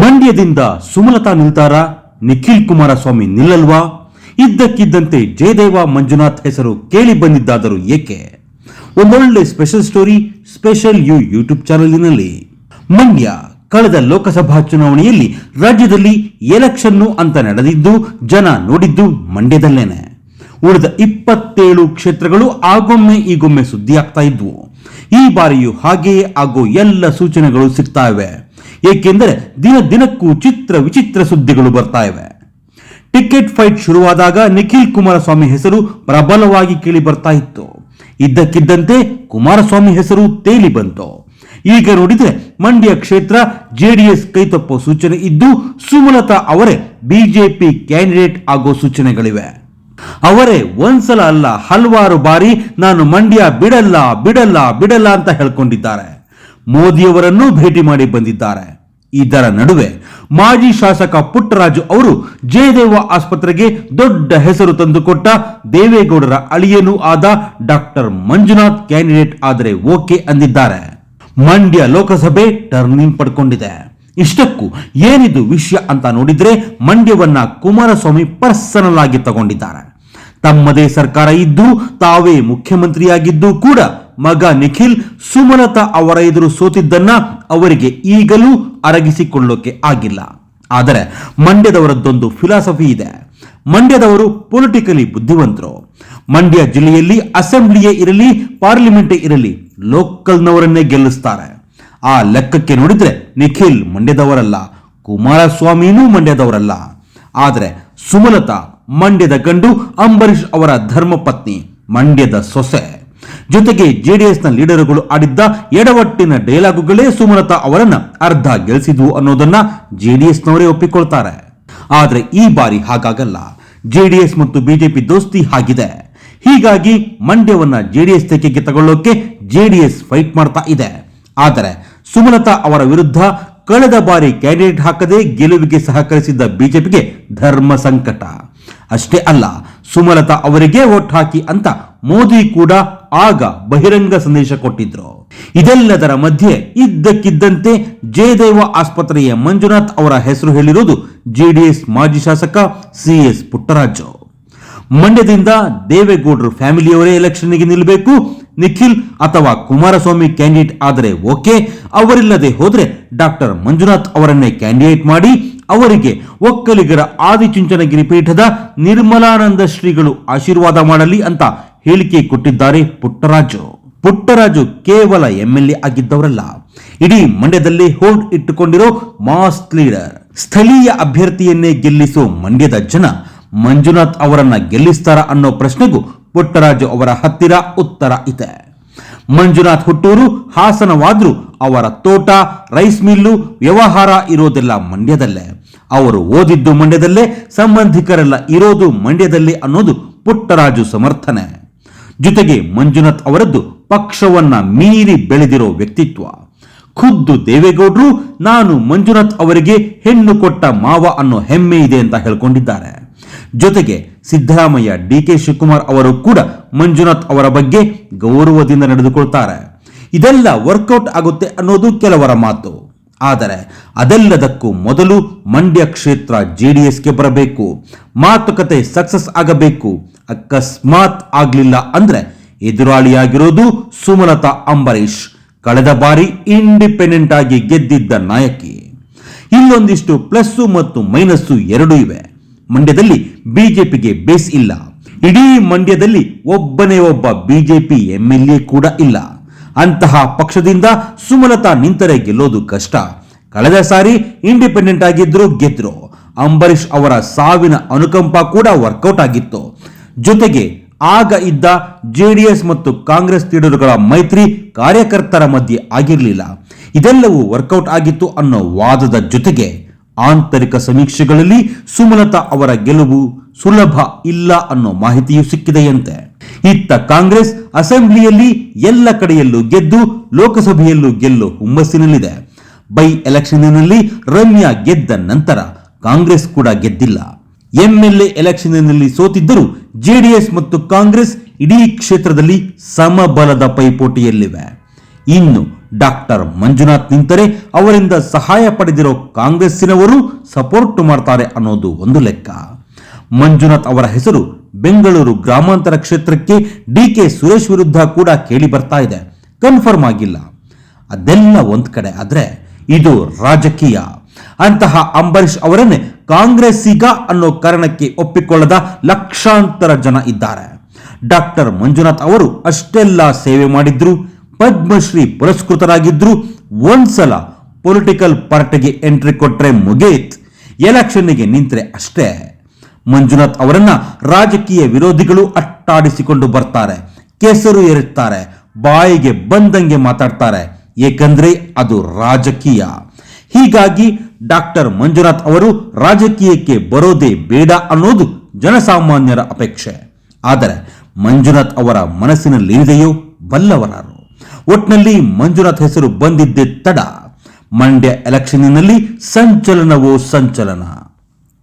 ಮಂಡ್ಯದಿಂದ ಸುಮಲತಾ ನಿಲ್ತಾರ ನಿಖಿಲ್ ಕುಮಾರಸ್ವಾಮಿ ನಿಲ್ಲಲ್ವಾ? ಇದ್ದಕ್ಕಿದ್ದಂತೆ ಜಯದೇವ ಮಂಜುನಾಥ್ ಹೆಸರು ಕೇಳಿ ಬಂದಿದ್ದಾದರೂ ಏಕೆ? ಒಂದೊಳ್ಳೆ special story special U YouTube ಚಾನಲಿನಲ್ಲಿ Mandya ಕಳೆದ ಲೋಕಸಭಾ ಚುನಾವಣೆಯಲ್ಲಿ ರಾಜ್ಯದಲ್ಲಿ ಎಲೆಕ್ಷನ್ನು ಅಂತ ನಡೆದಿದ್ದು, ಜನ ನೋಡಿದ್ದು ಮಂಡ್ಯದಲ್ಲೇನೆ. ಉಳಿದ ಇಪ್ಪತ್ತೇಳು ಕ್ಷೇತ್ರಗಳು ಆಗೊಮ್ಮೆ ಈಗೊಮ್ಮೆ ಸುದ್ದಿಯಾಗ್ತಾ ಇದ್ವು. ಈ ಬಾರಿಯೂ ಹಾಗೆಯೇ ಆಗೋ ಎಲ್ಲ ಸೂಚನೆಗಳು ಸಿಗ್ತಾ ಇವೆ. ಏಕೆಂದರೆ ದಿನ ದಿನಕ್ಕೂ ಚಿತ್ರ ವಿಚಿತ್ರ ಸುದ್ದಿಗಳು ಬರ್ತಾ ಇವೆ. ಟಿಕೆಟ್ ಫೈಟ್ ಶುರುವಾದಾಗ ನಿಖಿಲ್ ಕುಮಾರಸ್ವಾಮಿ ಹೆಸರು ಪ್ರಬಲವಾಗಿ ಕೇಳಿ ಬರ್ತಾ ಇತ್ತು. ಇದ್ದಕ್ಕಿದ್ದಂತೆ ಕುಮಾರಸ್ವಾಮಿ ಹೆಸರು ತೇಲಿ ಬಂತು. ಈಗ ನೋಡಿದರೆ ಮಂಡ್ಯ ಕ್ಷೇತ್ರ ಜೆಡಿಎಸ್ ಕೈತಪ್ಪೋ ಸೂಚನೆ ಇದ್ದು ಸುಮಲತಾ ಅವರೇ ಬಿಜೆಪಿ ಕ್ಯಾಂಡಿಡೇಟ್ ಆಗೋ ಸೂಚನೆಗಳಿವೆ. ಅವರೇ ಒಂದ್ಸಲ ಅಲ್ಲ ಹಲವಾರು ಬಾರಿ ನಾನು ಮಂಡ್ಯ ಬಿಡಲ್ಲ ಬಿಡಲ್ಲ ಬಿಡಲ್ಲ ಅಂತ ಹೇಳ್ಕೊಂಡಿದ್ದಾರೆ. ಮೋದಿಯವರನ್ನೂ ಭೇಟಿ ಮಾಡಿ ಬಂದಿದ್ದಾರೆ. ಇದರ ನಡುವೆ ಮಾಜಿ ಶಾಸಕ ಪುಟ್ಟರಾಜು ಅವರು ಜಯದೇವ ಆಸ್ಪತ್ರೆಗೆ ದೊಡ್ಡ ಹೆಸರು ತಂದುಕೊಟ್ಟ ದೇವೇಗೌಡರ ಅಳಿಯನೂ ಆದ ಡಾಕ್ಟರ್ ಮಂಜುನಾಥ್ ಕ್ಯಾಂಡಿಡೇಟ್ ಆದರೆ ಓಕೆ ಅಂದಿದ್ದಾರೆ. ಮಂಡ್ಯ ಲೋಕಸಭೆ ಟರ್ನಿಂಗ್ ಪಡ್ಕೊಂಡಿದೆ. ಇಷ್ಟಕ್ಕೂ ಏನಿದು ವಿಷಯ ಅಂತ ನೋಡಿದ್ರೆ ಮಂಡ್ಯವನ್ನ ಕುಮಾರಸ್ವಾಮಿ ಪರ್ಸನಲ್ ಆಗಿ ತಗೊಂಡಿದ್ದಾರೆ. ತಮ್ಮದೇ ಸರ್ಕಾರ ಇದ್ದು ತಾವೇ ಮುಖ್ಯಮಂತ್ರಿಯಾಗಿದ್ದು ಕೂಡ ಮಗ ನಿಖಿಲ್ ಸುಮಲತಾ ಅವರ ಎದುರು ಸೋತಿದ್ದನ್ನ ಅವರಿಗೆ ಈಗಲೂ ಅರಗಿಸಿಕೊಳ್ಳೋಕೆ ಆಗಿಲ್ಲ. ಆದರೆ ಮಂಡ್ಯದವರದ್ದೊಂದು ಫಿಲಾಸಫಿ ಇದೆ. ಮಂಡ್ಯದವರು ಪೊಲಿಟಿಕಲಿ ಬುದ್ಧಿವಂತರು. ಮಂಡ್ಯ ಜಿಲ್ಲೆಯಲ್ಲಿ ಅಸೆಂಬ್ಲಿಯೇ ಇರಲಿ ಪಾರ್ಲಿಮೆಂಟೇ ಇರಲಿ ಲೋಕಲ್ನವರನ್ನೇ ಗೆಲ್ಲಿಸ್ತಾರೆ. ಆ ಲೆಕ್ಕಕ್ಕೆ ನೋಡಿದ್ರೆ ನಿಖಿಲ್ ಮಂಡ್ಯದವರಲ್ಲ, ಕುಮಾರಸ್ವಾಮಿನೂ ಮಂಡ್ಯದವರಲ್ಲ. ಆದರೆ ಸುಮಲತಾ ಮಂಡ್ಯದ ಗಂಡು ಅಂಬರೀಷ್ ಅವರ ಧರ್ಮಪತ್ನಿ, ಮಂಡ್ಯದ ಸೊಸೆ. ಜೊತೆಗೆ ಜೆಡಿಎಸ್ನ ಲೀಡರ್ಗಳು ಆಡಿದ್ದ ಎಡವಟ್ಟಿನ ಡೈಲಾಗುಗಳೇ ಸುಮಲತಾ ಅವರನ್ನ ಅರ್ಧ ಗೆಲ್ಲಿಸಿದ್ವು ಅನ್ನೋದನ್ನ ಜೆಡಿಎಸ್ನವರೇ ಒಪ್ಪಿಕೊಳ್ತಾರೆ. ಆದ್ರೆ ಈ ಬಾರಿ ಹಾಗಾಗಲ್ಲ. ಜೆಡಿಎಸ್ ಮತ್ತು ಬಿಜೆಪಿ ದೋಸ್ತಿ ಆಗಿದೆ. ಹೀಗಾಗಿ ಮಂಡ್ಯವನ್ನ ಜೆಡಿಎಸ್ ತೆಕ್ಕೆಗೆ ತಗೊಳ್ಳೋಕೆ ಜೆಡಿಎಸ್ ಫೈಟ್ ಮಾಡ್ತಾ ಇದೆ. ಆದರೆ ಸುಮಲತಾ ಅವರ ವಿರುದ್ಧ ಕಳೆದ ಬಾರಿ ಕ್ಯಾಂಡಿಡೇಟ್ ಹಾಕದೆ ಗೆಲುವಿಗೆ ಸಹಕರಿಸಿದ್ದ ಬಿಜೆಪಿಗೆ ಧರ್ಮ ಸಂಕಟ. ಅಷ್ಟೇ ಅಲ್ಲ, ಸುಮಲತಾ ಅವರಿಗೆ ವೋಟ್ ಹಾಕಿ ಅಂತ ಮೋದಿ ಕೂಡ ಆಗ ಬಹಿರಂಗ ಸಂದೇಶ ಕೊಟ್ಟಿದ್ರು. ಇದೆಲ್ಲದರ ಮಧ್ಯೆ ಇದ್ದಕ್ಕಿದ್ದಂತೆ ಜಯದೇವ ಆಸ್ಪತ್ರೆಯ ಮಂಜುನಾಥ್ ಅವರ ಹೆಸರು ಹೇಳಿರುವುದು ಜೆಡಿಎಸ್ ಮಾಜಿ ಶಾಸಕ ಸಿಎಸ್ ಪುಟ್ಟರಾಜು. ಮಂಡ್ಯದಿಂದ ದೇವೇಗೌಡರು ಫ್ಯಾಮಿಲಿಯವರೇ ಎಲೆಕ್ಷನ್ಗೆ ನಿಲ್ಲಬೇಕು ನಿಖಿಲ್ ಅಥವಾ ಕುಮಾರಸ್ವಾಮಿ ಕ್ಯಾಂಡಿಡೇಟ್ ಆದರೆ ಓಕೆ. ಅವರಿಲ್ಲದೆ ಹೋದರೆ ಡಾಕ್ಟರ್ ಮಂಜುನಾಥ್ ಅವರನ್ನೇ ಕ್ಯಾಂಡಿಡೇಟ್ ಮಾಡಿ ಅವರಿಗೆ ಒಕ್ಕಲಿಗರ ಆದಿಚುಂಚನಗಿರಿ ಪೀಠದ ನಿರ್ಮಲಾನಂದ ಶ್ರೀಗಳು ಆಶೀರ್ವಾದ ಮಾಡಲಿ ಅಂತ ಹೇಳಿಕೆ ಕೊಟ್ಟಿದ್ದಾರೆ ಪುಟ್ಟರಾಜು. ಪುಟ್ಟರಾಜು ಕೇವಲ ಎಂಎಲ್ಎ ಆಗಿದ್ದವರಲ್ಲ. ಇಡೀ ಮಂಡ್ಯದಲ್ಲಿ ಹೋಲ್ಡ್ ಇಟ್ಟುಕೊಂಡಿರೋ ಮಾಸ್ ಲೀಡರ್. ಸ್ಥಳೀಯ ಅಭ್ಯರ್ಥಿಯನ್ನೇ ಗೆಲ್ಲಿಸೋ ಮಂಡ್ಯದ ಜನ ಮಂಜುನಾಥ್ ಅವರನ್ನ ಗೆಲ್ಲಿಸ್ತಾರ ಅನ್ನೋ ಪ್ರಶ್ನೆಗೂ ಪುಟ್ಟರಾಜು ಅವರ ಹತ್ತಿರ ಉತ್ತರ ಇದೆ. ಮಂಜುನಾಥ್ ಹುಟ್ಟೂರು, ಹಾಸನವಾದ್ರೂ ಅವರ ತೋಟ, ರೈಸ್ ಮಿಲ್ಲು ವ್ಯವಹಾರ ಇರೋದೆಲ್ಲ ಮಂಡ್ಯದಲ್ಲೇ. ಅವರು ಓದಿದ್ದು ಮಂಡ್ಯದಲ್ಲೇ, ಸಂಬಂಧಿಕರೆಲ್ಲ ಇರೋದು ಮಂಡ್ಯದಲ್ಲೇ ಅನ್ನೋದು ಪುಟ್ಟರಾಜು ಸಮರ್ಥನೆ. ಜೊತೆಗೆ ಮಂಜುನಾಥ್ ಅವರದ್ದು ಪಕ್ಷವನ್ನ ಮೀರಿ ಬೆಳೆದಿರೋ ವ್ಯಕ್ತಿತ್ವ. ಖುದ್ದು ದೇವೇಗೌಡರು, ನಾನು ಮಂಜುನಾಥ್ ಅವರಿಗೆ ಹೆಣ್ಣು ಕೊಟ್ಟ ಮಾವ ಅನ್ನೋ ಹೆಮ್ಮೆ ಇದೆ ಅಂತ ಹೇಳ್ಕೊಂಡಿದ್ದಾರೆ. ಜೊತೆಗೆ ಸಿದ್ದರಾಮಯ್ಯ ಡಿ ಕೆ ಶಿವಕುಮಾರ್ ಅವರು ಕೂಡ ಮಂಜುನಾಥ್ ಅವರ ಬಗ್ಗೆ ಗೌರವದಿಂದ ನಡೆದುಕೊಳ್ತಾರೆ. ಇದೆಲ್ಲ ವರ್ಕೌಟ್ ಆಗುತ್ತೆ ಅನ್ನೋದು ಕೆಲವರ ಮಾತು. ಆದರೆ ಅದೆಲ್ಲದಕ್ಕೂ ಮೊದಲು ಮಂಡ್ಯ ಕ್ಷೇತ್ರ ಜೆಡಿಎಸ್ಗೆ ಬರಬೇಕು. ಮಾತುಕತೆ ಸಕ್ಸಸ್ ಆಗಬೇಕು. ಅಕಸ್ಮಾತ್ ಆಗಲಿಲ್ಲ ಅಂದ್ರೆ ಎದುರಾಳಿಯಾಗಿರೋದು ಸುಮಲತಾ ಅಂಬರೀಷ್. ಕಳೆದ ಬಾರಿ ಇಂಡಿಪೆಂಡೆಂಟ್ ಆಗಿ ಗೆದ್ದಿದ್ದ ನಾಯಕಿ. ಇಲ್ಲೊಂದಿಷ್ಟು ಪ್ಲಸ್ಸು ಮತ್ತು ಮೈನಸ್ಸು ಎರಡೂ ಇವೆ. ಮಂಡ್ಯದಲ್ಲಿ ಬಿಜೆಪಿಗೆ ಬೇಸ್ ಇಲ್ಲ. ಇಡೀ ಮಂಡ್ಯದಲ್ಲಿ ಒಬ್ಬನೇ ಒಬ್ಬ ಬಿಜೆಪಿ ಎಂಎಲ್ಎ ಕೂಡ ಇಲ್ಲ. ಅಂತಹ ಪಕ್ಷದಿಂದ ಸುಮಲತಾ ನಿಂತರೆ ಗೆಲ್ಲೋದು ಕಷ್ಟ. ಕಳೆದ ಸಾರಿ ಇಂಡಿಪೆಂಡೆಂಟ್ ಆಗಿದ್ರು ಗೆದ್ರು. ಅಂಬರೀಷ್ ಅವರ ಸಾವಿನ ಅನುಕಂಪ ಕೂಡ ವರ್ಕೌಟ್ ಆಗಿತ್ತು. ಜೊತೆಗೆ ಆಗ ಇದ್ದ ಜೆಡಿಎಸ್ ಮತ್ತು ಕಾಂಗ್ರೆಸ್ ಲೀಡರ್ಗಳ ಮೈತ್ರಿ ಕಾರ್ಯಕರ್ತರ ಮಧ್ಯೆ ಆಗಿರಲಿಲ್ಲ. ಇದೆಲ್ಲವೂ ವರ್ಕೌಟ್ ಆಗಿತ್ತು ಅನ್ನೋ ವಾದದ ಜೊತೆಗೆ ಆಂತರಿಕ ಸಮೀಕ್ಷೆಗಳಲ್ಲಿ ಸುಮಲತಾ ಅವರ ಗೆಲುವು ಸುಲಭ ಇಲ್ಲ ಅನ್ನೋ ಮಾಹಿತಿಯೂ ಸಿಕ್ಕಿದೆಯಂತೆ. ಇತ್ತ ಕಾಂಗ್ರೆಸ್ ಅಸೆಂಬ್ಲಿಯಲ್ಲಿ ಎಲ್ಲ ಕಡೆಯಲ್ಲೂ ಗೆದ್ದು ಲೋಕಸಭೆಯಲ್ಲೂ ಗೆಲ್ಲೋ ಹುಮ್ಮಸ್ಸಿನಲ್ಲಿದೆ. ಬೈ ಎಲೆಕ್ಷನ್ನಲ್ಲಿ ರಮ್ಯಾ ಗೆದ್ದ ನಂತರ ಕಾಂಗ್ರೆಸ್ ಕೂಡ ಗೆದ್ದಿಲ್ಲ. ಎಂಎಲ್ಎ ಎಲೆಕ್ಷನ್ನಲ್ಲಿ ಸೋತಿದ್ದರೂ ಜೆಡಿಎಸ್ ಮತ್ತು ಕಾಂಗ್ರೆಸ್ ಇಡೀ ಕ್ಷೇತ್ರದಲ್ಲಿ ಸಮಬಲದ ಪೈಪೋಟಿಯಲ್ಲಿವೆ. ಇನ್ನು ಡಾಕ್ಟರ್ ಮಂಜುನಾಥ್ ನಿಂತರೆ ಅವರಿಂದ ಸಹಾಯ ಪಡೆದಿರೋ ಕಾಂಗ್ರೆಸ್ಸಿನವರು ಸಪೋರ್ಟ್ ಮಾಡ್ತಾರೆ ಅನ್ನೋದು ಒಂದು ಲೆಕ್ಕ. ಮಂಜುನಾಥ್ ಅವರ ಹೆಸರು ಬೆಂಗಳೂರು ಗ್ರಾಮಾಂತರ ಕ್ಷೇತ್ರಕ್ಕೆ ಡಿಕೆ ಸುರೇಶ್ ವಿರುದ್ಧ ಕೂಡ ಕೇಳಿ ಬರ್ತಾ ಇದೆ. ಕನ್ಫರ್ಮ್ ಆಗಿಲ್ಲ. ಅದೆಲ್ಲ ಒಂದ್ ಕಡೆ ಆದ್ರೆ ಇದು ರಾಜಕೀಯ. ಅಂತಹ ಅಂಬರೀಷ್ ಅವರನ್ನೇ ಕಾಂಗ್ರೆಸ್ಸಿಗ ಅನ್ನೋ ಕಾರಣಕ್ಕೆ ಒಪ್ಪಿಕೊಳ್ಳದ ಲಕ್ಷಾಂತರ ಜನ ಇದ್ದಾರೆ. ಡಾಕ್ಟರ್ ಮಂಜುನಾಥ್ ಅವರು ಅಷ್ಟೆಲ್ಲ ಸೇವೆ ಮಾಡಿದ್ರು, ಪದ್ಮಶ್ರೀ ಪುರಸ್ಕೃತರಾಗಿದ್ರು, ಒಂದ್ಸಲ ಪೊಲಿಟಿಕಲ್ ಪಾರ್ಟಿಗೆ ಎಂಟ್ರಿ ಕೊಟ್ರೆ ಮುಗೇತ್. ಎಲೆಕ್ಷನ್ನಿಗೆ ನಿಂತರೆ ಅಷ್ಟೇ. ಮಂಜುನಾಥ್ ಅವರನ್ನ ರಾಜಕೀಯ ವಿರೋಧಿಗಳು ಅಟ್ಟಾಡಿಸಿಕೊಂಡು ಬರ್ತಾರೆ. ಕೆಸರು ಏರುತ್ತಾರೆ. ಬಾಯಿಗೆ ಬಂದಂಗೆ ಮಾತಾಡ್ತಾರೆ. ಏಕೆಂದ್ರೆ ಅದು ರಾಜಕೀಯ. ಹೀಗಾಗಿ ಡಾಕ್ಟರ್ ಮಂಜುನಾಥ್ ಅವರು ರಾಜಕೀಯಕ್ಕೆ ಬರೋದೇ ಬೇಡ ಅನ್ನೋದು ಜನಸಾಮಾನ್ಯರ ಅಪೇಕ್ಷೆ. ಆದರೆ ಮಂಜುನಾಥ್ ಅವರ ಮನಸ್ಸಿನಲ್ಲಿದೆಯೋ ಬಲ್ಲವರಾರು. ಒಟ್ನಲ್ಲಿ ಮಂಜುನಾಥ್ ಹೆಸರು ಬಂದಿದ್ದೇ ತಡ. ಮಂಡ್ಯ ಎಲೆಕ್ಷನ್ನಿನಲ್ಲಿ ಸಂಚಲನವೋ ಸಂಚಲನ.